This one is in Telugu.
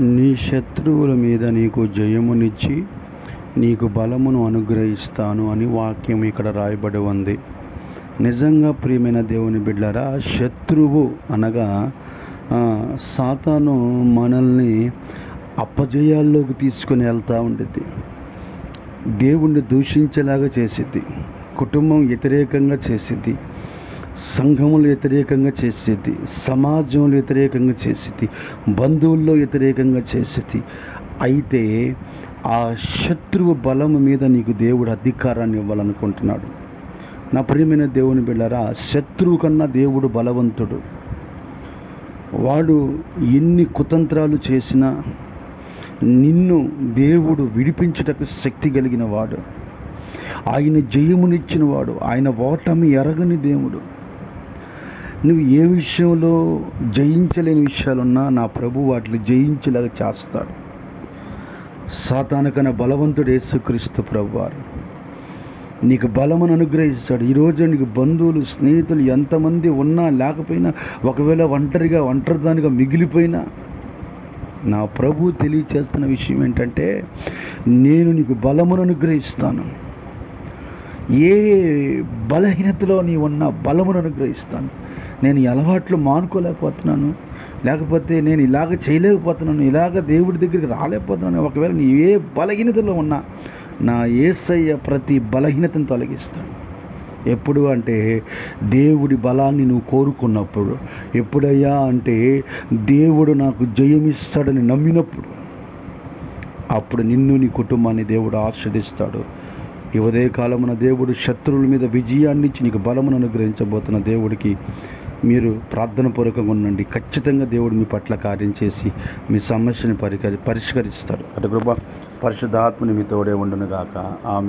నీ శత్రువుల మీద నీకు జయమునిచ్చి నీకు బలమును అనుగ్రహిస్తాను అని వాక్యం ఇక్కడ రాయబడి ఉంది. నిజంగా ప్రియమైన దేవుని బిడ్డరా శత్రువు అనగా సాతాను మనల్ని అపజయాల్లోకి తీసుకొని వెళ్తూ ఉండేది దేవుణ్ణి దూషించేలాగా చేసిద్ది. కుటుంబం వ్యతిరేకంగా చేసిద్ది. సంఘములు వ్యతిరేకంగా చేసేది సమాజంలో వ్యతిరేకంగా చేసేది బంధువుల్లో వ్యతిరేకంగా చేసేది. అయితే ఆ శత్రువు బలము మీద నీకు దేవుడు అధికారాన్ని ఇవ్వాలనుకుంటున్నాడు. నా ప్రియమైన దేవుని బిళ్ళారా శత్రువు కన్నా దేవుడు బలవంతుడు. వాడు ఎన్ని కుతంత్రాలు చేసినా నిన్ను దేవుడు విడిపించుటకు శక్తి కలిగిన వాడు. ఆయన జయమునిచ్చిన వాడు. ఆయన ఓటమి ఎరగని దేవుడు. నువ్వు ఏ విషయంలో జయించలేని విషయాలున్నా నా ప్రభు వాటిని జయించేలాగా చేస్తాడు. సాతానకన బలవంతుడు యేసుక్రీస్తు ప్రభు వారు నీకు బలమును అనుగ్రహిస్తాడు. ఈరోజు నీకు బంధువులు స్నేహితులు ఎంతమంది ఉన్నా లేకపోయినా ఒకవేళ ఒంటరిగా ఒంటరిదానిగా మిగిలిపోయినా నా ప్రభు తెలియచేస్తున్న విషయం ఏంటంటే నేను నీకు బలమును అనుగ్రహిస్తాను. ఏ బలహీనతలో నీ ఉన్న బలమును అనుగ్రహిస్తాను. నేను ఈ అలవాట్లు మానుకోలేకపోతున్నాను. లేకపోతే నేను ఇలాగ చేయలేకపోతున్నాను ఇలాగ దేవుడి దగ్గరికి రాలేకపోతున్నాను. ఒకవేళ నీ ఏ బలహీనతలో ఉన్నా నా ఏసయ్య ప్రతి బలహీనతను తొలగిస్తాను ఎప్పుడు అంటే దేవుడి బలాన్ని నువ్వు కోరుకున్నప్పుడు ఎప్పుడయ్యా అంటే దేవుడు నాకు జయమిస్తాడని నమ్మినప్పుడు అప్పుడు నిన్ను నీ కుటుంబాన్ని దేవుడు ఆస్వాదిస్తాడు ఈ ఉదయ కాలమున దేవుడు శత్రువుల మీద విజయాన్నిచ్చి నీకు బలమును అనుగ్రహించబోతున్న దేవుడికి మీరు ప్రార్థన పూర్వకంగా ఉండండి. ఖచ్చితంగా దేవుడు మీ పట్ల కార్యం చేసి మీ సమస్యను పరికరి పరిష్కరిస్తాడు. అటు కృప పరిశుద్ధాత్మని మీ తోడే ఉండును గాక ఆమె